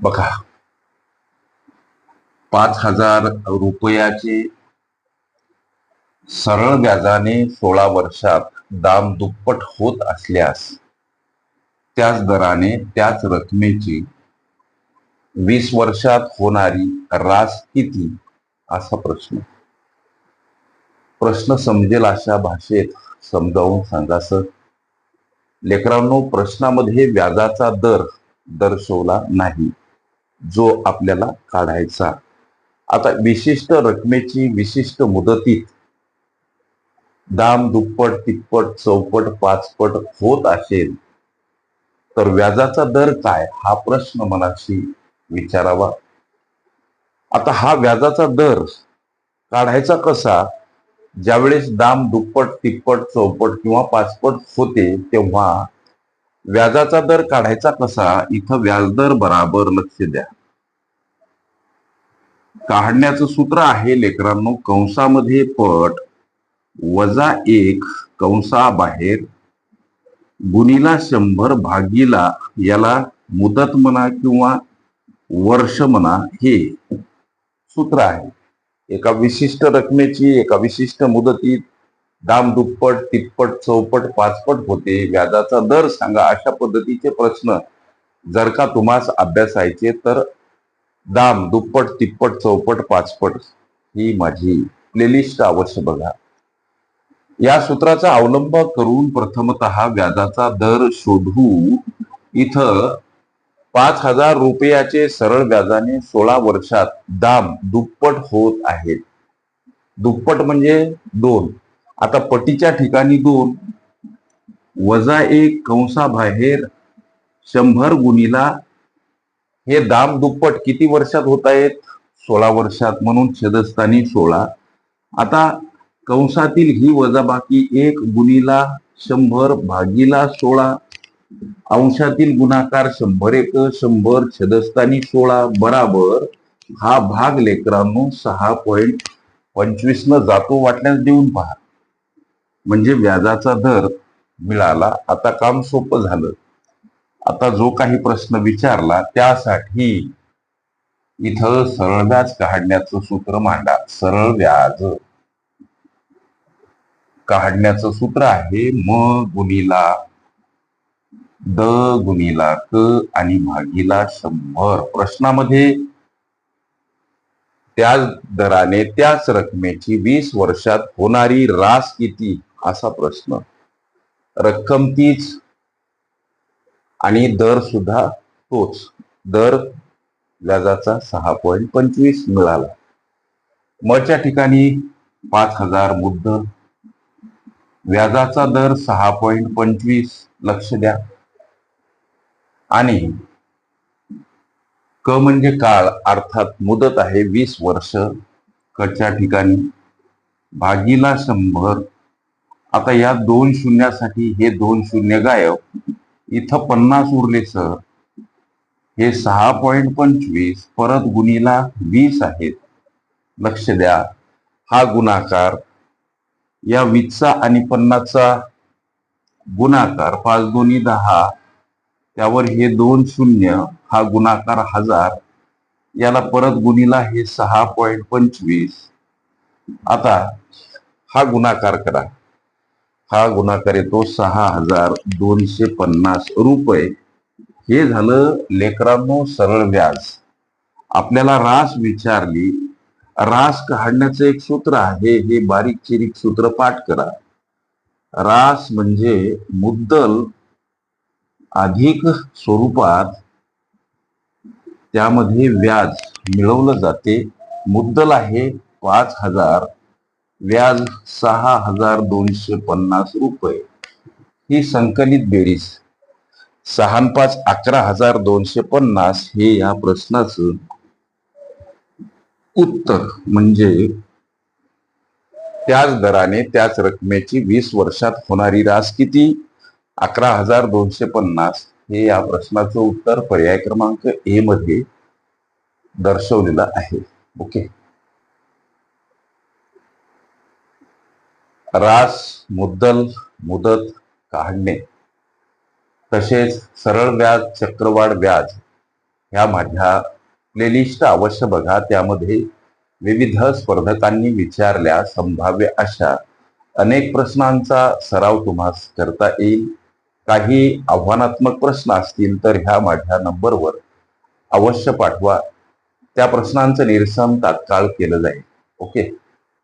बघा. पाच हजार रुपयाचे सरळ व्याजाने सोळा वर्षात दाम दुप्पट होत असल्यास त्याच दराने त्याच रकमेची वीस वर्षात होणारी रास किती? असा प्रश्न. प्रश्न समजेल अशा भाषेत. समजावून सांगा सर. लेकरांनो प्रश्नामध्ये व्याजाचा दर दर्शवला नाही. जो आपल्याला काढायचा. आता विशिष्ट रकमेची विशिष्ट मुदतीत दाम दुप्पट तिप्पट चौपट पाचपट होत असेल तर व्याजाचा दर काय? हा प्रश्न मनाशी विचारावा. आता हा व्याजाचा दर काढायचा कसा? ज्यावेळेस दाम दुप्पट तिप्पट चौपट किंवा पाचपट होते तेव्हा व्याजाचा दर काढायचा कसा इथं व्याजदर बराबर लक्ष द्या. काढण्याचं सूत्र आहे लेकरांनो कंसामध्ये पट वजा एक कंसाबाहेर गुणीला शंभर भागीला याला मुदत म्हणा किंवा वर्ष म्हणा हे सूत्र आहे. एका विशिष्ट रकमेची एका विशिष्ट मुदतीत दाम दुप्पट तिप्पट चौपट पाचपट होते. व्याजाचा दर सांगा. अशा पद्धतीचे प्रश्न जर का तुम्हाला अभ्यासायचे तर दाम दुप्पट तिप्पट चौपट पाचपट ही माझी प्लेलिस्ट अवश्य बघा. या सूत्राचा अवलंब करून प्रथमत व्याजाचा दर शोधू. इथं पाच हजार रुपयाचे सरळ व्याजाने सोळा वर्षात दाम दुप्पट होत आहेत. दुप्पट म्हणजे दोन. आता पटीच्या ठिकाणी दोन वजा एक कंसाबाहेर शंभर गुणीला हे दाम दुप्पट किती वर्षात होत आहेत? सोळा वर्षात म्हणून छेदस्थानी सोळा. आता कंसातील ही वजाबाकी एक गुणीला शंभर भागीला सोळा. अंशातील गुणाकार शंभर एक शंभर छेदस्थानी सोळा बराबर हा भाग लेकरांनो सहा पॉईंट पंचवीस न जातो. वाटल्यास देऊन पहा. म्हणजे व्याजाचा दर मिळाला आता काम सोपं झालं. आता जो काही प्रश्न विचारला त्यासाठी इथं सरळ व्याज काढण्याचं सूत्र मांडा. सरळ व्याज काढण्याचं सूत्र आहे म गुणीला द गुणीला क आणि भागीला शंभर. प्रश्नामध्ये त्याच दराने त्याच रकमेची वीस वर्षात होणारी रास किती? असा प्रश्न. रक्कम तीच आणि दर सुद्धा तोच. दर व्याजाचा सहा पॉईंट पंचवीस मिळाला. मच्या ठिकाणी पाच हजार मुद्दल व्याजाचा दर सहा पॉईंट पंचवीस लक्ष द्या. आणि क म्हणजे काळ अर्थात मुदत आहे वीस वर्ष. कच्या ठिकाणी भागीला शंभर आता या दोन शून्यासाठी हे दोन शून्य गायब. इथं पन्नास उरले सर. हे सहा पॉईंट पंचवीस परत गुणीला वीस आहेत. लक्ष द्या. हा गुणाकार या वीसचा आणि पन्नासचा गुणाकार पाच दोन्ही दहा त्यावर हे दोन शून्य हा गुणाकार हजार याला परत गुणीला हे सहा पॉईंट पंचवीस. आता हा गुणाकार करा. हा गुणाकार येतो सहा हजार दोनशे पन्नास रुपये. हे झालं लेकरांनो सरळ व्याज. आपल्याला रास विचारली रास काढण्याचं एक सूत्र आहे हे बारीक चिरीक सूत्र पाठ करा. रास म्हणजे मुद्दल अधिक स्वरूपात त्यामध्ये व्याज मिळवलं जाते. मुद्दल आहे पाच हजार व्याज सहा हजार दोनशे पन्नास रुपये. ही संकलित बेरीज. सहा पाच अकरा हजार दोनशे पन्नास हे या प्रश्नाचं उत्तर म्हणजे त्याच दराने त्याच रकमेची वीस वर्षात होणारी रास किती? अकरा हजार दोनशे पन्नास. हे या प्रश्नाचं उत्तर पर्याय क्रमांक ए मध्ये दर्शवलेलं आहे. ओके. रास मुद्दल मुदत काढणे. तसेच सरळ व्याज चक्रवाढ व्याज ह्या माझ्या प्लेलिस्ट अवश्य बघा. त्यामध्ये विविध स्पर्धकांनी विचारल्या संभाव्य अशा अनेक प्रश्नांचा सराव तुम्हास करता येईल. काही आव्हानात्मक प्रश्न असतील तर ह्या माझ्या नंबरवर अवश्य पाठवा. त्या प्रश्नांचं निरसन तात्काळ केलं जाईल. ओके?